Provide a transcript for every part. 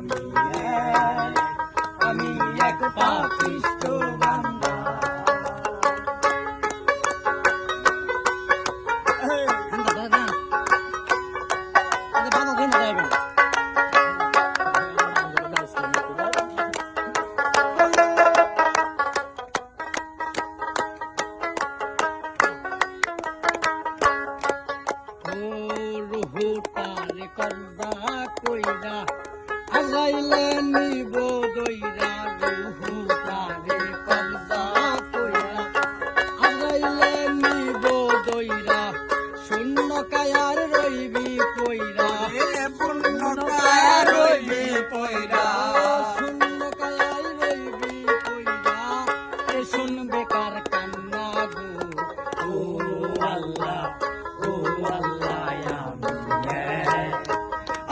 আমি এক আমি এক পাপিষ্ট বান্দা কর্দা কইরা আজাইলে নিব দইরা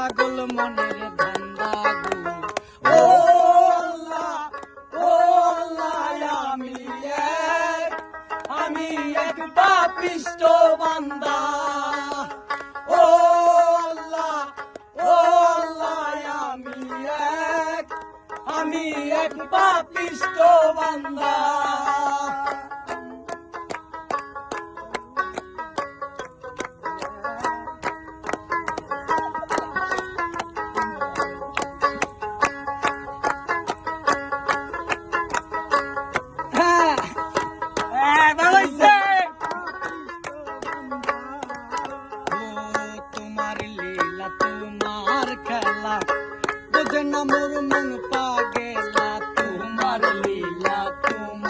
পাগল মনের ধান্দা গো ও আল্লাহ ও আল্লাহ, আমি এক আমি এক পাপিষ্ট বান্দা। ও আমি এক পাপিষ্ট বান্দা। তোমার খেলা বোঝে না মোর মন